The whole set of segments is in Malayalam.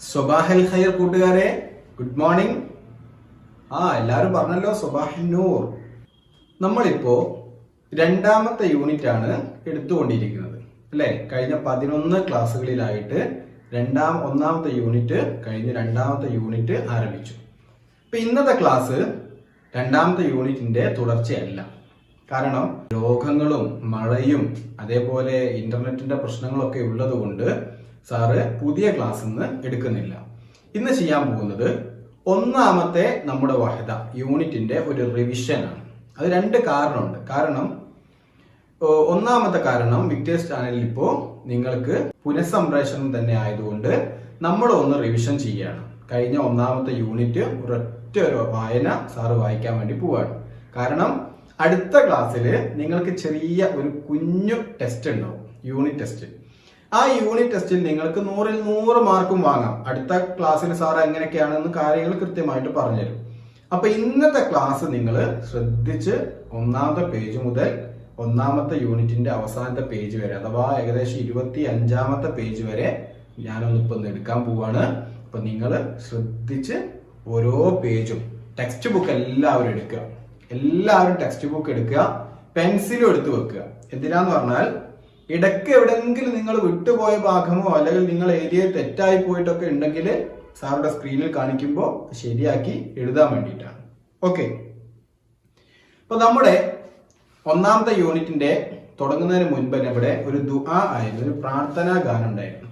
സ്വബാഹൽ ഖൈർ കൂട്ടുകാരെ ഗുഡ് മോർണിംഗ് ആ എല്ലാവരും പറഞ്ഞല്ലോ സ്വബാഹൽ നൂർ. നമ്മളിപ്പോ രണ്ടാമത്തെ യൂണിറ്റ് ആണ് എടുത്തുകൊണ്ടിരിക്കുന്നത്. അല്ലെ? കഴിഞ്ഞ പതിനൊന്ന് ക്ലാസ്സുകളിലായിട്ട് രണ്ടാം ഒന്നാമത്തെ യൂണിറ്റ് കഴിഞ്ഞ രണ്ടാമത്തെ യൂണിറ്റ് ആരംഭിച്ചു. ഇപ്പൊ ഇന്നത്തെ ക്ലാസ് രണ്ടാമത്തെ യൂണിറ്റിന്റെ തുടർച്ചയല്ല. കാരണം രോഗങ്ങളും മഴയും അതേപോലെ ഇന്റർനെറ്റിന്റെ പ്രശ്നങ്ങളൊക്കെ ഉള്ളത് കൊണ്ട് സാറ് പുതിയ ക്ലാസ് ഇന്ന് എടുക്കുന്നില്ല. ഇന്ന് ചെയ്യാൻ പോകുന്നത് ഒന്നാമത്തെ നമ്മുടെ വഹദ യൂണിറ്റിന്റെ ഒരു റിവിഷനാണ്. അത് രണ്ട് കാരണമുണ്ട്. കാരണം ഒന്നാമത്തെ കാരണം വിക്ടേഴ്സ് ചാനലിൽ ഇപ്പോ നിങ്ങൾക്ക് പുനഃസംപ്രേഷണം തന്നെ ആയതുകൊണ്ട് നമ്മൾ ഒന്ന് റിവിഷൻ ചെയ്യുകയാണ് കഴിഞ്ഞ ഒന്നാമത്തെ യൂണിറ്റ് ഒരൊറ്റ ഒരു വായന സാറ് വായിക്കാൻ വേണ്ടി പോവാണ്. കാരണം അടുത്ത ക്ലാസ്സിൽ നിങ്ങൾക്ക് ചെറിയ ഒരു കുഞ്ഞു ടെസ്റ്റ് ഉണ്ടാവും. Unit test. ആ യൂണിറ്റ് ടെസ്റ്റിൽ നിങ്ങൾക്ക് നൂറിൽ നൂറ് മാർക്കും വാങ്ങാം. അടുത്ത ക്ലാസ്സിൽ സാർ എങ്ങനെയൊക്കെയാണെന്ന് കാര്യങ്ങൾ കൃത്യമായിട്ട് പറഞ്ഞുതരും. അപ്പൊ ഇന്നത്തെ ക്ലാസ് നിങ്ങൾ ശ്രദ്ധിച്ച് ഒന്നാമത്തെ പേജ് മുതൽ ഒന്നാമത്തെ യൂണിറ്റിന്റെ അവസാനത്തെ പേജ് വരെ അഥവാ ഏകദേശം ഇരുപത്തി അഞ്ചാമത്തെ പേജ് വരെ ഞാനൊന്ന് ഇപ്പൊ ഒന്ന് എടുക്കാൻ പോവാണ്. അപ്പൊ നിങ്ങൾ ശ്രദ്ധിച്ച് ഓരോ പേജും ടെക്സ്റ്റ് ബുക്ക് എല്ലാവരും എടുക്കുക. എല്ലാവരും ടെക്സ്റ്റ് ബുക്ക് എടുക്കുക. പെൻസിലും എടുത്തു വെക്കുക. എന്തിനാന്ന് പറഞ്ഞാൽ ഇടയ്ക്ക് എവിടെയെങ്കിലും നിങ്ങൾ വിട്ടുപോയ ഭാഗമോ അല്ലെങ്കിൽ നിങ്ങൾ ഏരിയ തെറ്റായി പോയിട്ടൊക്കെ ഉണ്ടെങ്കിൽ സാറുടെ സ്ക്രീനിൽ കാണിക്കുമ്പോൾ ശരിയാക്കി എഴുതാൻ വേണ്ടിയിട്ടാണ്. ഓക്കെ അപ്പൊ നമ്മുടെ ഒന്നാമത്തെ യൂണിറ്റിന്റെ തുടങ്ങുന്നതിന് മുൻപ് തന്നെ ഇവിടെ ഒരു ദുആ ആയിരുന്നു ഒരു പ്രാർത്ഥനാ ഗാനം ഉണ്ടായിരുന്നു.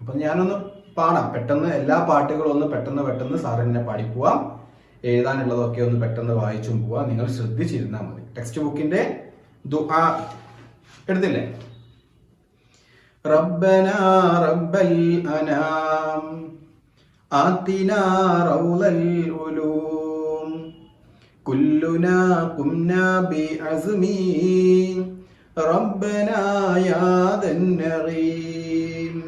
അപ്പൊ ഞാനൊന്ന് പാടാം. പെട്ടെന്ന് എല്ലാ പാട്ടുകളും ഒന്ന് പെട്ടെന്ന് പെട്ടെന്ന് സാറിനെ പാടിപ്പോവാം എഴുതാനുള്ളതൊക്കെ ഒന്ന് പെട്ടെന്ന് വായിച്ചും പോവാം. നിങ്ങൾ ശ്രദ്ധിച്ചിരുന്നാൽ മതി. ടെക്സ്റ്റ് ബുക്കിന്റെ ദുആ. എടുത്തില്ലേ? ربنا رب الأنام. آتنا روض العلوم. كلنا قمنا بعزمي ربنا يا ذا النعيم.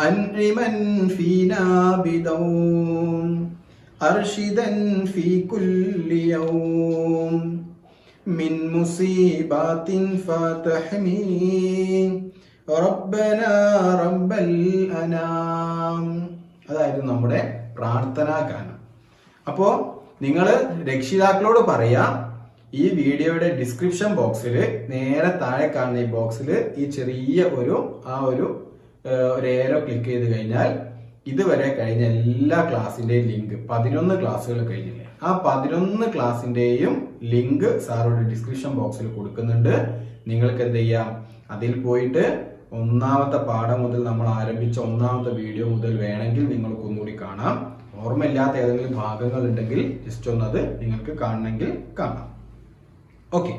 أنعما فينا بدوم أرشدا في كل يوم. من مصيبات فتحمي റബ്ബന റബ്ബൽ അനാം. അതായിരുന്നു നമ്മുടെ പ്രാർത്ഥനാ ഗാനം. അപ്പോൾ നിങ്ങൾ രക്ഷിതാക്കളോട് പറയാ ഈ വീഡിയോയുടെ ഡിസ്ക്രിപ്ഷൻ ബോക്സിൽ നേരെ താഴെ കാണുന്ന ഈ ബോക്സിൽ ഈ ചെറിയ ഒരു ആ ഒരു ഒരു ഏരോ ക്ലിക്ക് ചെയ്ത് കഴിഞ്ഞാൽ ഇതുവരെ കഴിഞ്ഞ എല്ലാ ക്ലാസ്സിന്റെയും ലിങ്ക് പതിനൊന്ന് ക്ലാസ്സുകൾ കഴിഞ്ഞില്ലേ? ആ പതിനൊന്ന് ക്ലാസ്സിന്റെയും ലിങ്ക് സാറോട് ഡിസ്ക്രിപ്ഷൻ ബോക്സിൽ കൊടുക്കുന്നുണ്ട്. നിങ്ങൾക്ക് എന്ത് ചെയ്യാം? അതിൽ പോയിട്ട് ഒന്നാമത്തെ പാഠം മുതൽ നമ്മൾ ആരംഭിച്ച ഒന്നാമത്തെ വീഡിയോ മുതൽ വേണമെങ്കിൽ നിങ്ങൾക്ക് ഒന്നുകൂടി കാണാം. ഓർമ്മയില്ലാത്ത ഏതെങ്കിലും ഭാഗങ്ങൾ ഉണ്ടെങ്കിൽ ജസ്റ്റ് ഒന്നത് നിങ്ങൾക്ക് കാണണമെങ്കിൽ കാണാം. ഓക്കെ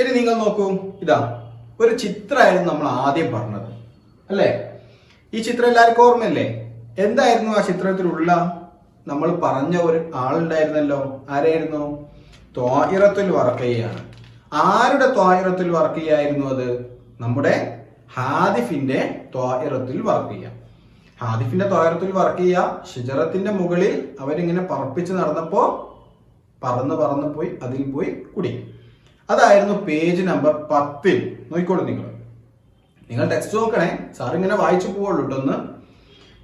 ഇനി നിങ്ങൾ നോക്കൂ. ഇതാ ഒരു ചിത്രമായിരുന്നു നമ്മൾ ആദ്യം പറഞ്ഞത്. അല്ലേ? ഈ ചിത്രം എല്ലാവർക്കും ഓർമ്മയില്ലേ? എന്തായിരുന്നു ആ ചിത്രത്തിലുള്ള? നമ്മൾ പറഞ്ഞ ഒരു ആളുണ്ടായിരുന്നല്ലോ. ആരായിരുന്നു? ത്വായിറത്തുൽ വർക്കയാണ് ആരുടെ ത്വായിറത്തുൽ വർക്കയായിരുന്നു അത്? നമ്മുടെ ഹാദിഫിന്റെ ത്വായറത്തിൽ വർക്ക് ചെയ്യാം. ഹാദിഫിന്റെ ത്വായിറത്തിൽ വർക്ക് ചെയ്യുക ഷിജറത്തിന്റെ മുകളിൽ അവരിങ്ങനെ പറപ്പിച്ച് നടന്നപ്പോ പറന്ന് പറന്ന് പോയി അതിൽ പോയി കുടി. അതായിരുന്നു പേജ് നമ്പർ പത്തിൽ. നോക്കിക്കോളൂ നിങ്ങൾ. നിങ്ങൾ ടെക്സ്റ്റ് നോക്കണേ. സാർ ഇങ്ങനെ വായിച്ചു പോവുള്ളൂ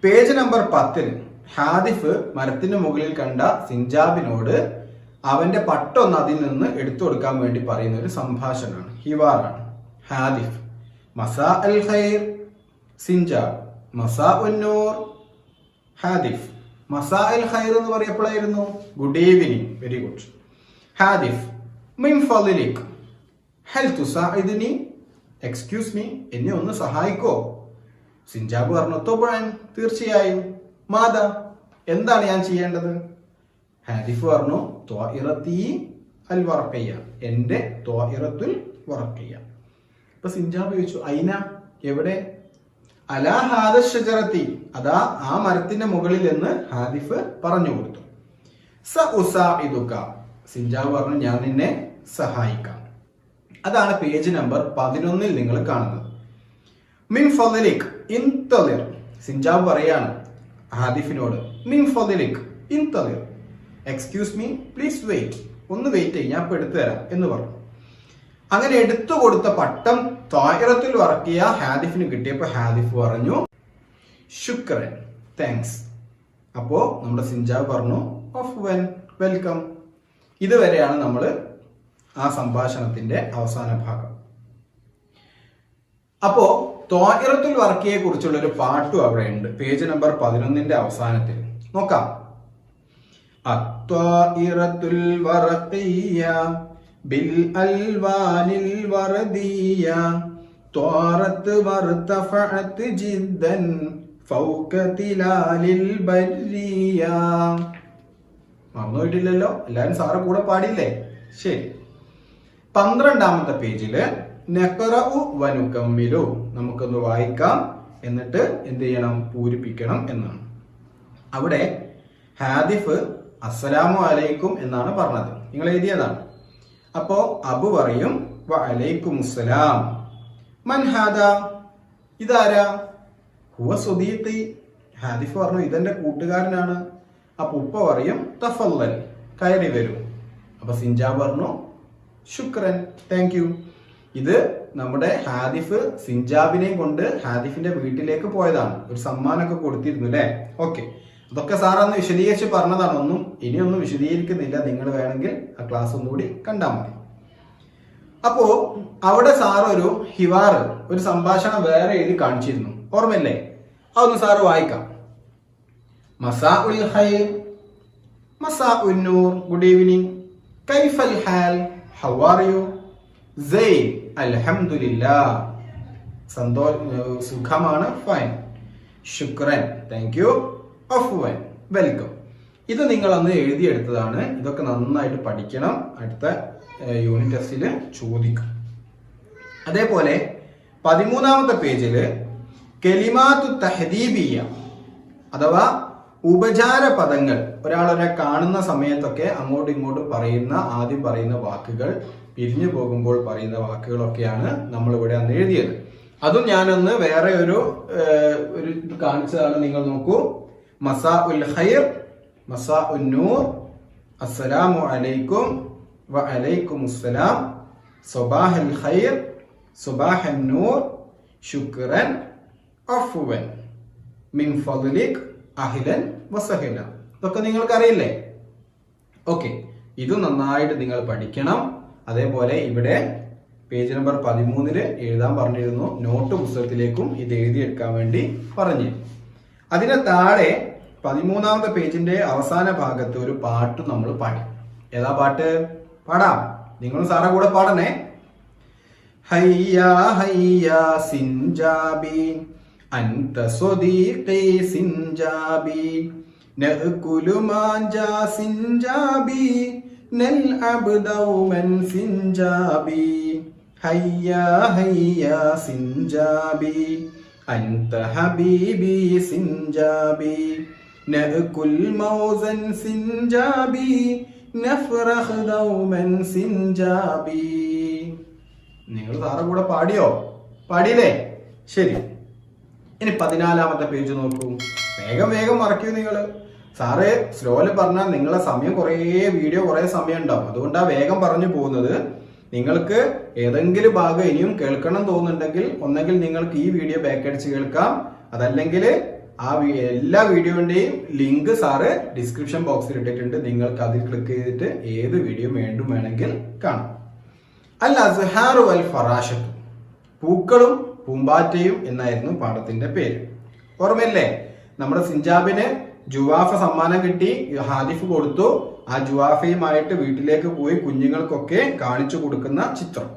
പേജ് നമ്പർ പത്തിൽ ഹാദിഫ് മരത്തിന് മുകളിൽ കണ്ട സിഞ്ചാബിനോട് അവന്റെ പട്ടൊന്ന് അതിൽ നിന്ന് എടുത്തു കൊടുക്കാൻ വേണ്ടി പറയുന്ന ഒരു സംഭാഷണമാണ്. ഹിവാറാണ്. ഹാദിഫ്. മസാ അൽ ഖൈർ സിഞ്ച മസാ ഉന്നൂർ ഹാദിഫ്. മസാ അൽ ഖൈർ എന്ന് പറയപ്പോഴായിരുന്നു ഗുഡ് ഈവനിങ് വെരി ഗുഡ് ഹാദിഫ് മിൻ ഫളിലിക് ഹൽ തുസാഇദ്നി എക്സ്ക്യൂസ് മീ എന്നെ ഒന്ന് സഹായിക്കോ. സിഞ്ചാബ് പറഞ്ഞു തോപ്പഴാൻ തീർച്ചയായും. മാത എന്താണ് ഞാൻ ചെയ്യേണ്ടത്? ഹാദിഫ് പറഞ്ഞു ത്വാഇറത്തി അൽ വർക്കയ്യ എന്റെ ത്വാഇറത്തുൽ വറക്കയ്യ ഇപ്പൊ സിഞ്ചാബ് ചോദിച്ചു അയിന എവിടെ? അലാ ഹാദ ഷജറത്തി അതാ ആ മരത്തിന്റെ മുകളിൽ എന്ന് ഹാദിഫ് പറഞ്ഞു കൊടുത്തു. സ ഉസാഇദുക. സിഞ്ചാബ് പറഞ്ഞു ഞാൻ നിന്നെ സഹായിക്കാം. അതാണ് പേജ് നമ്പർ പതിനൊന്നിൽ നിങ്ങൾ കാണുന്നത്. മിൻ ഫലിക് ഇൻതലിർ. സിഞ്ചാബ് പറയാണ് ഹാദിഫിനോട് മിൻ ഫലിക് ഇൻതലിർ. Excuse me please wait. ഒന്ന് വെയിറ്റ് ചെയ്യും ഞാൻ ഇപ്പൊ എടുത്തു തരാം എന്ന് പറഞ്ഞു. അങ്ങനെ എടുത്തു കൊടുത്ത പട്ടം തായിറത്തിൽ വർക്കിയ ഹാദിഫിന് കിട്ടിയപ്പോ ഹാദിഫ് പറഞ്ഞു ശുക്രൻ താങ്ക്സ് അപ്പോ നമ്മുടെ സിഞ്ചാവ് പറഞ്ഞു ഓഫ് വെൽ വെൽക്കം ഇതുവരെയാണ് നമ്മൾ ആ സംഭാഷണത്തിന്റെ അവസാന ഭാഗം. അപ്പോ ത്വായിറത്തുൽ വർക്കിയെ കുറിച്ചുള്ള ഒരു പാട്ടും അവിടെ ഉണ്ട്. പേജ് നമ്പർ പതിനൊന്നിന്റെ അവസാനത്തിൽ. നോക്കാം. അത്വായിറത്തുൽ ബിൽ അൽവാനിൽ വറദിയ ത്വാറത്ത് جدا ജിദ്ദൻ تلال البرية മറന്നുപോയിട്ടില്ലല്ലോ? എല്ലാരും സാറ് കൂടെ പാടിയില്ലേ? ശരി. പന്ത്രണ്ടാമത്തെ പേജിൽ നെഹ്റു വനുക്കമ്മിലു നമുക്കൊന്ന് വായിക്കാം. എന്നിട്ട് എന്ത് ചെയ്യണം? പൂരിപ്പിക്കണം എന്നാണ്. അവിടെ ഹാദിഫ് അസ്സലാമു അലൈക്കും എന്നാണ് പറഞ്ഞത്. നിങ്ങൾ എഴുതിയതാണ്. അപ്പോ അബു പറയും വ മൻഹാദ മൻ ഹാദ? ഇതാരാ? ഹുവ സുദീഖി ഹാദിഫ് പറഞ്ഞു ഇതെന്റെ കൂട്ടുകാരനാണ്. അപ്പൊ ഉപ്പ പറയും തഫല്ലൻ കയറി വരൂ. അപ്പൊ സിഞ്ചാബ് പറഞ്ഞു ശുക്രൻ താങ്ക് യു ഇത് നമ്മുടെ ഹാദിഫ് സിഞ്ചാബിനെയും കൊണ്ട് ഹാദിഫിന്റെ വീട്ടിലേക്ക് പോയതാണ്. ഒരു സമ്മാനമൊക്കെ കൊടുത്തിരുന്നു അല്ലേ? ഓക്കെ അതൊക്കെ സാറന്ന് വിശദീകരിച്ച് പറഞ്ഞതാണ്. ഒന്നും ഇനിയൊന്നും വിശദീകരിക്കുന്നില്ല. നിങ്ങൾ വേണമെങ്കിൽ ആ ക്ലാസ് ഒന്നുകൂടി കണ്ടാൽ മതി. അപ്പോ അവിടെ സാർ ഒരു ഹിവാർ ഒരു സംഭാഷണം വേറെ എഴുതി കാണിച്ചിരുന്നു. ഓർമ്മയില്ലേ? അതൊന്ന് സാറ് വായിക്കാം. മസാ ഉൽ ഖൈർ മസാ ഉന്നൂർ ഗുഡ് ഈവനിങ് കൈഫൽ ഹാൽ ഹൗ ആർ യു? സെയ് അൽഹംദുലില്ലാ. സന്തോ സുഖമാണ് ഫൈൻ. ശുക്രൻ താങ്ക് യു. അഫ്വൻ വെൽക്കം ഇത് നിങ്ങൾ അന്ന് എഴുതിയെടുത്തതാണ്. ഇതൊക്കെ നന്നായിട്ട് പഠിക്കണം. അടുത്ത യൂണിറ്റ് ടെസ്റ്റിൽ ചോദിക്കും. അതേപോലെ പതിമൂന്നാമത്തെ പേജിൽ കെലിമാത്തു തഹദീബിയ അഥവാ ഉപചാര പദങ്ങൾ. ഒരാളൊരെ കാണുന്ന സമയത്തൊക്കെ അങ്ങോട്ടും ഇങ്ങോട്ടും പറയുന്ന ആദ്യം പറയുന്ന വാക്കുകൾ പിരിഞ്ഞു പോകുമ്പോൾ പറയുന്ന വാക്കുകളൊക്കെയാണ് നമ്മൾ ഇവിടെ അന്ന് എഴുതിയത്. അതും ഞാനൊന്ന് വേറെ ഒരു ഒരു കാണിച്ചതാണ്. നിങ്ങൾ നോക്കൂ. മസാ ഉൽ ഖൈർ ഉൻ നൂർ അസ്സലാമു അലൈക്കും വ അലൈക്കും അസ്സലാം ഖൈർ സുബാഹ് അൻ നൂർ ശുക്രൻ അഫുവൻ. മിൻ ഫضലിക് അഹിലൻ വസഹില ഇതൊക്കെ നിങ്ങൾക്ക് അറിയില്ലേ ഓക്കെ ഇത് നന്നായിട്ട് നിങ്ങൾ പഠിക്കണം. അതേപോലെ ഇവിടെ പേജ് നമ്പർ പതിമൂന്നിൽ എഴുതാൻ പറഞ്ഞിരുന്നു. നോട്ട് പുസ്തകത്തിലേക്കും ഇത് എഴുതിയെടുക്കാൻ വേണ്ടി പറഞ്ഞു. അതിന് താഴെ പതിമൂന്നാമത്തെ പേജിന്റെ അവസാന ഭാഗത്ത് ഒരു പാട്ട് നമ്മൾ പാടി. ഏതാ പാട്ട്? പാടാം. നിങ്ങളും സാറെ കൂടെ പാടണേ. ഹയ്യ ഹയ്യ സിൻജാബി അൻത സ്വദീഖി സിൻജാബി നഅ്കുലു മാഞ്ചാ സിൻജാബി അബ്ദൗ മൻ സിൻജാബി ഹയ്യ ഹയ്യ സിൻജാബി أنت حبيبي سنجابي نأكل موزا سنجابي نفرح دوما سنجابي നിങ്ങൾ സാറെ കൂടെ പാടിയോ പാടിയില്ലേ ശരി ഇനി പതിനാലാമത്തെ പേജ് നോക്കൂ വേഗം വേഗം മറക്കൂ നിങ്ങൾ സാറ് സ്ലോല് പറഞ്ഞാൽ നിങ്ങളെ സമയം കുറേ വീഡിയോ കുറേ സമയം ഉണ്ടാവും അതുകൊണ്ടാണ് വേഗം പറഞ്ഞു പോകുന്നത് നിങ്ങൾക്ക് ഏതെങ്കിലും ഭാഗം ഇനിയും കേൾക്കണം തോന്നുന്നുണ്ടെങ്കിൽ ഒന്നെങ്കിൽ നിങ്ങൾക്ക് ഈ വീഡിയോ ബാക്ക് അടിച്ച് കേൾക്കാം. അതല്ലെങ്കിൽ ആ എല്ലാ വീഡിയോന്റെയും ലിങ്ക് സാറ് ഡിസ്ക്രിപ്ഷൻ ബോക്സിൽ ഇട്ടിട്ടുണ്ട്. നിങ്ങൾക്ക് അതിൽ ക്ലിക്ക് ചെയ്തിട്ട് ഏത് വീഡിയോ വേണ്ടും വേണമെങ്കിൽ കാണാം. അൽ അസ്ഹാറു വൽ ഫറാഷത്തു പൂക്കളും പൂമ്പാറ്റയും എന്നായിരുന്നു പാഠത്തിന്റെ പേര്. ഓർമ്മയില്ലേ? നമ്മുടെ സിഞ്ചാബിന് ജുവാഫ സമ്മാനം കിട്ടി ഹാദിഫ് കൊടുത്തു. ആ ജുവാഫയുമായിട്ട് വീട്ടിലേക്ക് പോയി കുഞ്ഞുങ്ങൾക്കൊക്കെ കാണിച്ചു കൊടുക്കുന്ന ചിത്രം.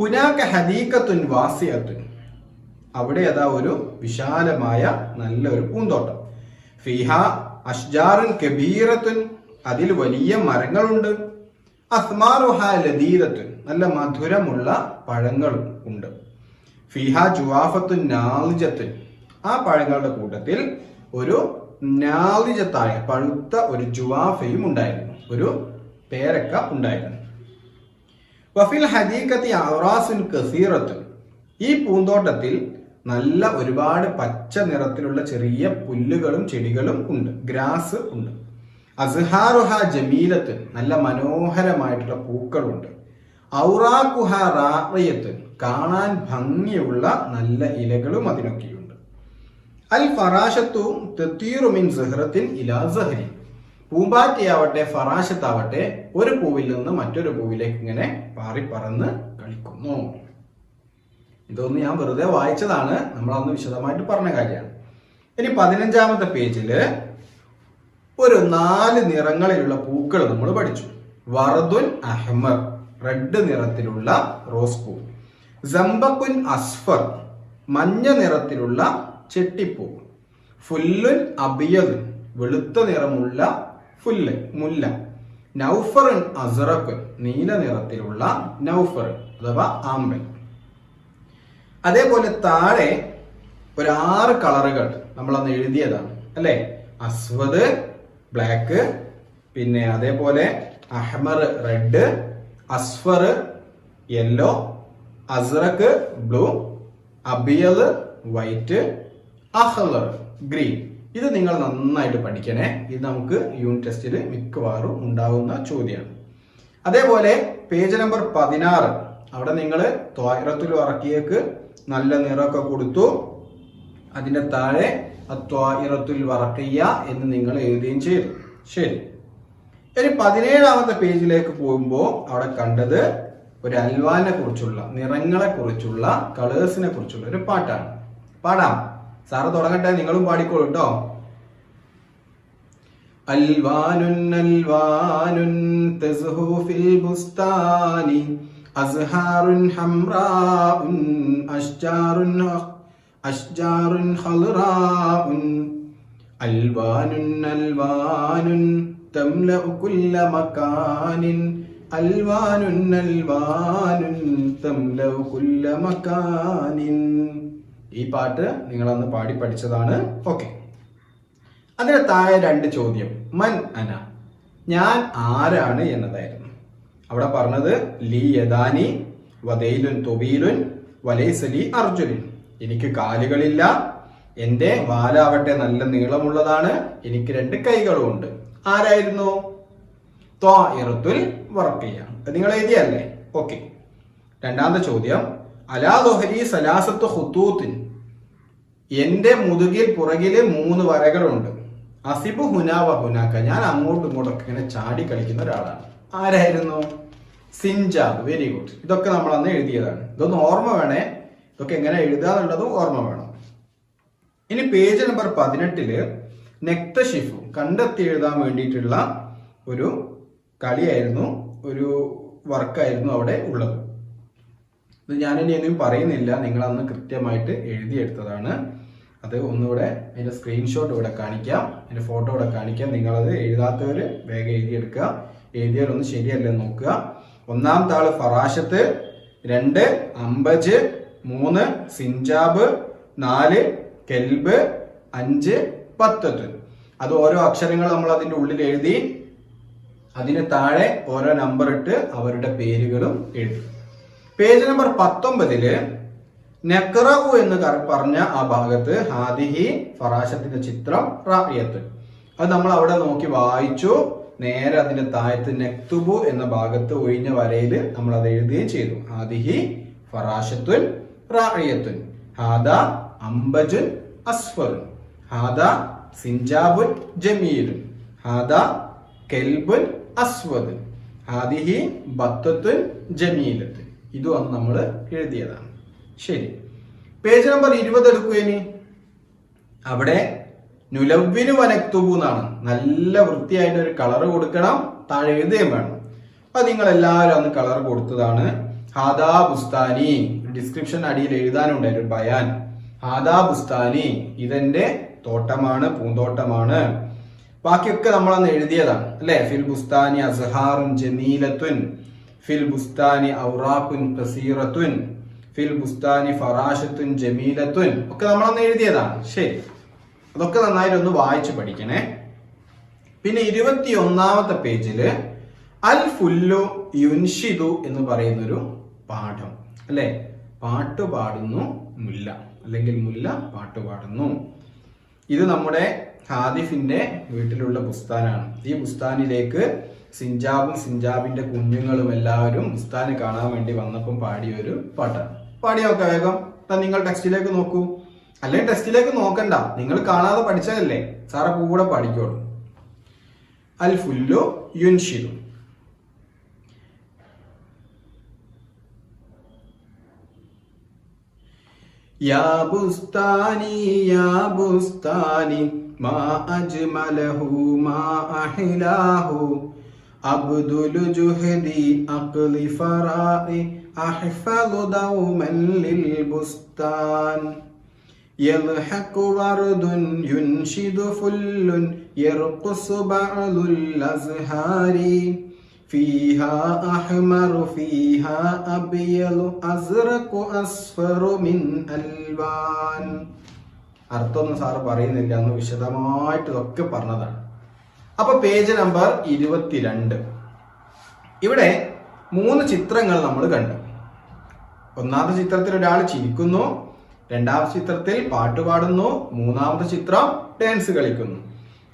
ഹുനാക്ക ഹദീക്കത്തുൻ വാസിയത്തുൻ. അവിടെ അതാ ഒരു വിശാലമായ നല്ലൊരു പൂന്തോട്ടം. ഫിഹ അഷ്ജാറുൻ കബീറത്തുൻ. അതിൽ വലിയ മരങ്ങളുണ്ട്. അസ്മാറുഹ ലദീദത്തുൻ നല്ല മധുരമുള്ള പഴങ്ങൾ ഉണ്ട്. ഫിഹ ജുവാഫത്തുൻ നാലിജത്തുൻ ആ പഴങ്ങളുടെ കൂട്ടത്തിൽ ഒരു നാലിജത്തായ പഴുത്ത ഒരു ജുവാഫയും ഉണ്ടായിരുന്നു. ഒരു പേരക്ക ഉണ്ടായിരുന്നു. വഫിൽ ഹദീഖത്തി ഔറാസുൻ കസീറത്തുൻ ഈ പൂന്തോട്ടത്തിൽ നല്ല ഒരുപാട് പച്ച നിറത്തിലുള്ള ചെറിയ പുല്ലുകളും ചെടികളും ഉണ്ട്. ഗ്രാസ് ഉണ്ട്. അസ്ഹാറുഹ ജമീലത്തുൻ നല്ല മനോഹരമായിട്ടുള്ള പൂക്കളുണ്ട്. ഔറാഖുഹ റായത്തുൻ കാണാൻ ഭംഗിയുള്ള നല്ല ഇലകളും അതിനൊക്കെയുണ്ട്. അൽ ഫറാഷത്തു തെത്തീറു മിൻ സഹ്റത്തിൻ ഇലാ സഹരി. പൂമ്പാറ്റയാവട്ടെ ഫറാശത്താവട്ടെ ഒരു പൂവിൽ നിന്ന് മറ്റൊരു പൂവിലേക്ക് ഇങ്ങനെ പാറി പറന്ന് കളിക്കുന്നു. ഇതൊന്ന് ഞാൻ വെറുതെ വായിച്ചതാണ്. നമ്മൾ അന്ന് വിശദമായിട്ട് പറഞ്ഞ കാര്യമാണ്. ഇനി പതിനഞ്ചാമത്തെ പേജിൽ ഒരു നാല് നിറങ്ങളിലുള്ള പൂക്കൾ നമ്മൾ പഠിച്ചു. വറദുൻ അഹ്മർ റെഡ് നിറത്തിലുള്ള റോസ് പൂ. ജംബക്കുൻ അസ്ഫർ മഞ്ഞ നിറത്തിലുള്ള ചെട്ടിപ്പൂ ഫുല്ലുൻ അബിയതുൻ വെളുത്ത നിറമുള്ള ഫുല്ല് മുല്ല. നൗഫറുൻ അസറക്കുൻ നീല നിറത്തിലുള്ള നൗഫർ അഥവാ ആമ്പൻ അതേപോലെ താഴെ ഒരു ആറ് കളറുകൾ നമ്മൾ അന്ന് എഴുതിയതാണ് അല്ലെ? അസ്വദ് ബ്ലാക്ക് പിന്നെ അതേപോലെ അഹ്മർ റെഡ് അസ്ഫർ യെല്ലോ അസ്റക്ക് ബ്ലൂ അബിയൽ വൈറ്റ് അഹ്ലർ ഗ്രീൻ. ഇത് നിങ്ങൾ നന്നായിട്ട് പഠിക്കണേ. ഇത് നമുക്ക് യൂണിറ്റ് ടെസ്റ്റിൽ മിക്കവാറും ഉണ്ടാകുന്ന ചോദ്യമാണ്. അതേപോലെ പേജ് നമ്പർ പതിനാറ്. അവിടെ നിങ്ങൾ ത്വായിറത്തുൽ വറക്കിയേക്ക് നല്ല നിറമൊക്കെ കൊടുത്തു. അതിന്റെ താഴെ അത്വായിറത്തുൽ വറക്കിയ എന്ന് നിങ്ങൾ എഴുതുകയും ചെയ്തു. ശരി. ഇനി പതിനേഴാമത്തെ പേജിലേക്ക് പോകുമ്പോൾ അവിടെ കണ്ടത് ഒരു അൽവാനെ കുറിച്ചുള്ള നിറങ്ങളെ കുറിച്ചുള്ള കളേഴ്സിനെ കുറിച്ചുള്ള ഒരു പാട്ടാണ്. പാടാം. സാറ് തുടങ്ങട്ടെ നിങ്ങളും പാടിക്കോളൂ കേട്ടോ അൽവാനുൻ അൽവാനുൻ തസ്ഹു ഫിൽ ബുസ്താനി അസ്ഹാറുൻ ഹംറാഉൻ അഷ്ജാറുൻ അഷ്ജാറുൻ ഖൽറാഉൻ അൽവാനുൻ അൽവാനുൻ تملأ كل مكان ألوان ألوان تملأ كل مكان ഈ പാട്ട് നിങ്ങൾ അന്ന് പാടി പഠിച്ചതാണ്. ഓക്കെ അതിന് താഴെ രണ്ട് ചോദ്യം. മൻ അന ഞാൻ ആരാണ് എന്നതായിരുന്നു. അവിടെ പറഞ്ഞത് ലീ യദാനി വദൈലുൻ തൊബീലുൻ വലൈസലി അർജുനൻ. എനിക്ക് കാലുകളില്ല എന്റെ വാലാവട്ടെ നല്ല നീളമുള്ളതാണ് എനിക്ക് രണ്ട് കൈകളും ഉണ്ട്. ആരായിരുന്നു? ത്വാഇറത്തുൽ വർക്കിയ. നിങ്ങൾ എഴുതിയല്ലേ ഓക്കെ രണ്ടാമത്തെ ചോദ്യം അലാ ദൊഹരി സലാസത്ത് ഹുത്തൂത്തിൻ എന്റെ മുതുകിൽ പുറകിൽ മൂന്ന് വരകളുണ്ട്. അസിബ് ഹുനാവ ഹുനാക്ക. ഞാൻ അങ്ങോട്ടും ഇങ്ങോട്ടൊക്കെ ഇങ്ങനെ ചാടി കളിക്കുന്ന ഒരാളാണ്. ആരായിരുന്നു? സിൻജാബ് വെരി ഗുഡ് ഇതൊക്കെ നമ്മൾ അന്ന് എഴുതിയതാണ്. ഇതൊന്ന് ഓർമ്മ വേണേ. ഇതൊക്കെ എങ്ങനെ എഴുതാന്നുള്ളതും ഓർമ്മ വേണം. ഇനി പേജ് നമ്പർ പതിനെട്ടിൽ നെക്തഷിഫു കണ്ടെത്തി എഴുതാൻ വേണ്ടിയിട്ടുള്ള ഒരു കളിയായിരുന്നു. ഒരു വർക്കായിരുന്നു അവിടെ ഉള്ളത്. ഇത് ഞാനിനി ഒന്നും പറയുന്നില്ല. നിങ്ങൾ അന്ന് കൃത്യമായിട്ട് എഴുതിയെടുത്തതാണ്. അത് ഒന്നുകൂടെ അതിന്റെ സ്ക്രീൻഷോട്ട് ഇവിടെ കാണിക്കാം. അതിന്റെ ഫോട്ടോ ഇവിടെ കാണിക്കാം. നിങ്ങളത് എഴുതാത്തവർ വേഗം എഴുതിയെടുക്കുക. എഴുതിയാലൊന്നും ശരിയല്ലെന്ന് നോക്കുക. ഒന്നാമത്തെ ആൾ ഫറാഷത്ത് രണ്ട് അമ്പജ് മൂന്ന് സിഞ്ചാബ് നാല് കെൽബ് അഞ്ച് പത്തത്ത് അത് ഓരോ അക്ഷരങ്ങൾ നമ്മൾ അതിന്റെ ഉള്ളിൽ എഴുതി അതിന് താഴെ ഓരോ നമ്പർ ഇട്ട് അവരുടെ പേരുകളും എഴുതി. പേജ് നമ്പർ പത്തൊമ്പതിൽ നെക്റവു എന്ന് പറഞ്ഞ ആ ഭാഗത്ത് ഹാദിഹി ഫറാശത്തിന്റെ ചിത്രം റായത്ത് അത് നമ്മൾ അവിടെ നോക്കി വായിച്ചു. നേരെ അതിന്റെ താഴത്ത് നെക്തുബു എന്ന ഭാഗത്ത് ഒഴിഞ്ഞ വരയിൽ നമ്മൾ അത് എഴുതുകയും ചെയ്തു. ഹാദിഹി ഫറാശത്തുൻ റായത്തുൻ ഹാദ അംബജുൻ അസ്ഫറുൻ. ഹാദ സിൻജാബുൻ ജമീലുൻ. ഹാദ കെൽബുൻ അസ്വദ് ഹാദിഹി ബത്തത്തുൻ ജമീലത്ത് ഇതും അന്ന് നമ്മൾ എഴുതിയതാണ്. ശരി. പേജ് നമ്പർ ഇരുപത് എടുക്കൂ ഇനി. അവിടെ നുലവ്വിനു വനക്തുബു എന്നാണ്. നല്ല വൃത്തിയായിട്ട് ഒരു കളർ കൊടുക്കണം താഴെ എഴുതുകയും വേണം. അപ്പൊ നിങ്ങൾ എല്ലാവരും അന്ന് കളർ കൊടുത്തതാണ്. ഹാദാ ബുസ്താനി. ഡിസ്ക്രിപ്ഷൻ അടിയിൽ എഴുതാനുണ്ട് ഒരു ബയാൻ. ഹാദാ ബുസ്താനി ഇതെന്റെ തോട്ടമാണ് പൂന്തോട്ടമാണ്. ബാക്കിയൊക്കെ നമ്മൾ അന്ന് എഴുതിയതാണ് അല്ലെ? ഫിൽ ബുസ്താനി അസഹാറും ജമീലത്തുൻ. ഫിൽ ബുസ്താനി ഔറാഖുൻ കസീറത്തുൻ ഫിൽ ബുസ്താനി ഫറാഷത്തുൻ ജമീലത്തുൻ. ഒക്കെ നമ്മളന്ന് എഴുതിയതാണ്. ശരി. അതൊക്കെ നന്നായിട്ട് ഒന്ന് വായിച്ചു പഠിക്കണേ. പിന്നെ ഇരുപത്തി ഒന്നാമത്തെ പേജിൽ അൽ ഫുല്ലു യുൻഷിദു എന്ന് പറയുന്നൊരു പാഠം. അല്ലെ? പാട്ട് പാടുന്നു മുല്ല. അല്ലെങ്കിൽ മുല്ല പാട്ട് പാടുന്നു. ഇത് നമ്മുടെ ഹാദിഫിന്റെ വീട്ടിലുള്ള പുസ്താനാണ് ഈ ബുസ്താനിലേക്ക് സിഞ്ചാബും സിഞ്ചാബിന്റെ കുഞ്ഞുങ്ങളും എല്ലാവരും ഉസ്താനെ കാണാൻ വേണ്ടി വന്നപ്പം പാടിയ ഒരു പാട്ടാണ്. പാടിയ നോക്കാം വേഗം. നിങ്ങൾ ടെക്സ്റ്റിലേക്ക് നോക്കൂ. അല്ലെങ്കിൽ ടെക്സ്റ്റിലേക്ക് നോക്കണ്ട. നിങ്ങൾ കാണാതെ പഠിച്ചതല്ലേ? സാറെ കൂടെ പഠിക്കോളൂ അൽ ഫുല്ലു യുൻഷിദു. യാ ബുസ്താനി യാ ബുസ്താനി മാ അഹിലാഹു. അബ്ദുൽ ജുഹദി അഖ്ലി ഫറാഇ അഹ്ഫദു ദൗമൻ ലിൽ ബുസ്താൻ يضحك ورد ينشد فل يرقص بعض الأزهار فيها أحمر فيها أبيض أزرق أصفر من ألوان അർത്ഥമൊന്നും സാറ് പറയുന്നില്ല എന്ന് വിശദമായിട്ട് ഇതൊക്കെ പറഞ്ഞതാണ് അപ്പൊ പേജ് നമ്പർ ഇരുപത്തിരണ്ട്. ഇവിടെ മൂന്ന് ചിത്രങ്ങൾ നമ്മൾ കണ്ടു. ഒന്നാമത്തെ ചിത്രത്തിൽ ഒരാൾ ചിരിക്കുന്നു രണ്ടാമത്തെ ചിത്രത്തിൽ പാട്ട് പാടുന്നു മൂന്നാമത്തെ ചിത്രം ഡാൻസ് കളിക്കുന്നു.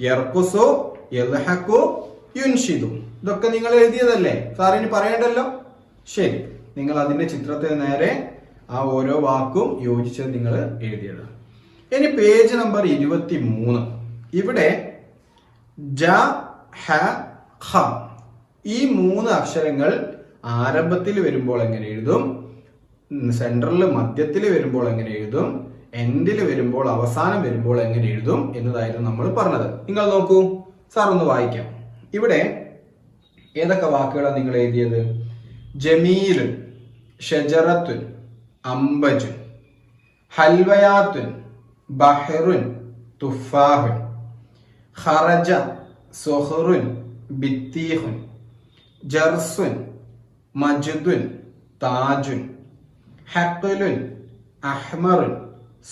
യർക്കുസു യൽഹക്കു യുൻഷിദു. ഇതൊക്കെ നിങ്ങൾ എഴുതിയതല്ലേ? സാറിന് പറയണ്ടല്ലോ? ശരി നിങ്ങൾ അതിന്റെ ചിത്രത്തിന് നേരെ ആ ഓരോ വാക്കും യോജിച്ചത് നിങ്ങൾ എഴുതിയത് ഇനി പേജ് നമ്പർ ഇരുപത്തി മൂന്ന് ഇവിടെ ജ ഹ ഖ. ഈ മൂന്ന് അക്ഷരങ്ങൾ ആരംഭത്തിൽ വരുമ്പോൾ എങ്ങനെ എഴുതും? സെൻട്രലിൽ മധ്യത്തിൽ വരുമ്പോൾ എങ്ങനെ എഴുതും? എൻഡിൽ വരുമ്പോൾ അവസാനം വരുമ്പോൾ എങ്ങനെ എഴുതും എന്നതായിരുന്നു നമ്മൾ പറഞ്ഞത്. നിങ്ങൾ നോക്കൂ. സാർ ഒന്ന് വായിക്കാം. ഇവിടെ ഏതൊക്കെ വാക്കുകളാണ് നിങ്ങൾ എഴുതിയത്? ജമീൽ ഷജറത്തുൻ അംബജുൻ ഹൽവയാത്തുൻ ബഹറുൻ തുഫാഹുൻ. ഖറജ സുഹറുൻ ബിത്തീഹുൻ ജർസുൻ മജുദുൻ താജുൻ ഹക്കലുൻ അഹ്മറുൻ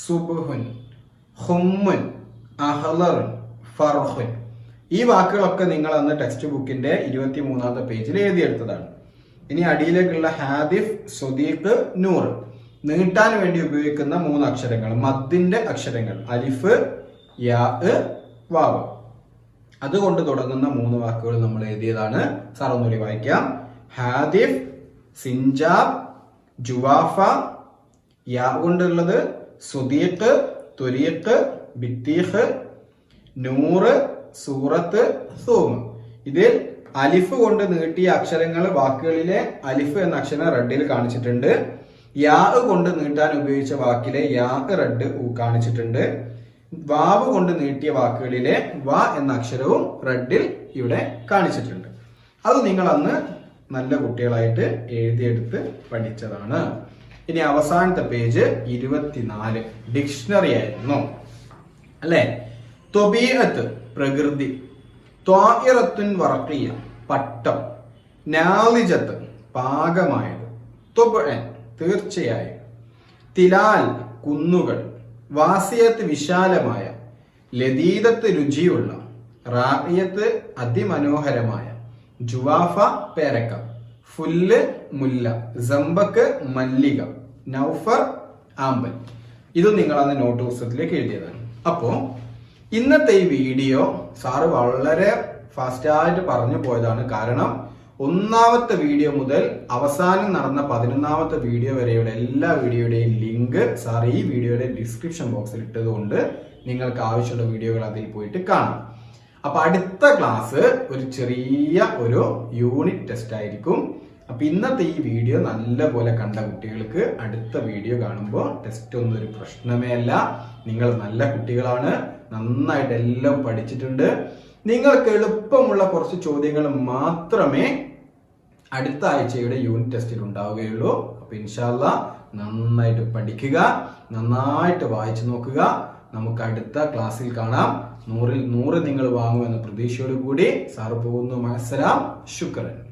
സുബുഹുൻ ഹുമ്മുൻ അഹ്ലറുൻ ഫർഹുൻ. ഈ വാക്കുകളൊക്കെ നിങ്ങൾ അന്ന് ടെക്സ്റ്റ് ബുക്കിന്റെ ഇരുപത്തി മൂന്നാമത്തെ പേജിൽ എഴുതിയെടുത്തതാണ്. ഇനി അടിയിലേക്കുള്ള ഹാദിഫ് സുദീഖ് നൂർ. നീട്ടാൻ വേണ്ടി ഉപയോഗിക്കുന്ന മൂന്ന് അക്ഷരങ്ങൾ മദ്ദിന്റെ അക്ഷരങ്ങൾ അലിഫ് യാ വാവ്. അതുകൊണ്ട് തുടങ്ങുന്ന മൂന്ന് വാക്കുകൾ നമ്മൾ എഴുതിയതാണ്. സാർ ഒന്നുകൂടി വായിക്കാം. ഹാദിഫ് സിഞ്ചാബ് ജുവാഫ യാ കൊണ്ടുള്ളത് സുദീഖ് തുരീഖ് ബിത്തീഖ് നൂറ് സൂറത്ത് സൂമ് ഇതിൽ അലിഫ് കൊണ്ട് നീട്ടിയ അക്ഷരങ്ങൾ വാക്കുകളിലെ അലിഫ് എന്ന അക്ഷരം റെഡിൽ കാണിച്ചിട്ടുണ്ട്. യാ കൊണ്ട് നീട്ടാൻ ഉപയോഗിച്ച വാക്കിലെ യാ റെഡ് കാണിച്ചിട്ടുണ്ട്. വാവ് കൊണ്ട് നീട്ടിയ വാക്കുകളിലെ വ എന്ന അക്ഷരവും റെഡിൽ ഇവിടെ കാണിച്ചിട്ടുണ്ട്. അത് നിങ്ങൾ അന്ന് നല്ല കുട്ടികളായിട്ട് എഴുതിയെടുത്ത് പഠിച്ചതാണ്. ഇനി അവസാനത്തെ പേജ് ഇരുപത്തിനാല്. ഡിക്ഷണറി ആയിരുന്നു. അല്ലെ? തൊബീഅത്ത് പ്രകൃതി. ത്വാഹിറത്തുൻ വറക്കിയ പട്ടം. നാലിജത്ത് പാകമായത്. തൊബൻ തീർച്ചയായും. തിലാൽ കുന്നുകൾ. വാസിയത്ത് വിശാലമായ ലതീതത്ത് രുചിയുള്ള റായിയത്ത് അതിമനോഹരമായ ജുവാഫ പേരക്ക ഫുല്ല് മുല്ല സമ്പക്ക് മല്ലിക നൗഫർ ആമ്പൽ. ഇത് നിങ്ങൾ അന്ന് നോട്ട് പുസ്തകത്തിലേക്ക് എഴുതിയതാണ്. അപ്പോ ഇന്നത്തെ ഈ വീഡിയോ സാറ് വളരെ ഫാസ്റ്റായിട്ട് പറഞ്ഞു പോയതാണ് കാരണം ഒന്നാമത്തെ വീഡിയോ മുതൽ അവസാനം നടന്ന പതിനൊന്നാമത്തെ വീഡിയോ വരെയുള്ള എല്ലാ വീഡിയോയുടെയും ലിങ്ക് സാർ ഈ വീഡിയോയുടെ ഡിസ്ക്രിപ്ഷൻ ബോക്സിൽ ഇട്ടതുകൊണ്ട് നിങ്ങൾക്ക് ആവശ്യമുള്ള വീഡിയോകൾ അതിൽ പോയിട്ട് കാണാം. അപ്പൊ അടുത്ത ക്ലാസ് ഒരു ചെറിയ ഒരു യൂണിറ്റ് ടെസ്റ്റ് ആയിരിക്കും. അപ്പൊ ഇന്നത്തെ ഈ വീഡിയോ നല്ലപോലെ കണ്ട കുട്ടികൾക്ക് അടുത്ത വീഡിയോ കാണുമ്പോൾ ടെസ്റ്റ് ഒന്നും ഒരു പ്രശ്നമേ അല്ല. നിങ്ങൾ നല്ല കുട്ടികളാണ്. നന്നായിട്ട് എല്ലാം പഠിച്ചിട്ടുണ്ട്. നിങ്ങൾക്ക് എളുപ്പമുള്ള കുറച്ച് ചോദ്യങ്ങൾ മാത്രമേ അടുത്ത ആഴ്ചയുടെ യൂണിറ്റ് ടെസ്റ്റിൽ ഉണ്ടാവുകയുള്ളൂ. അപ്പൊ ഇൻഷാല്ല നന്നായിട്ട് പഠിക്കുക നന്നായിട്ട് വായിച്ചു നോക്കുക. നമുക്ക് അടുത്ത ക്ലാസ്സിൽ കാണാം. നൂറിൽ നൂറ് നിങ്ങൾ വാങ്ങുമെന്ന പ്രതീക്ഷയോടുകൂടി സാർ പോകുന്നു. മനസ്സലാം ശുക്രൻ.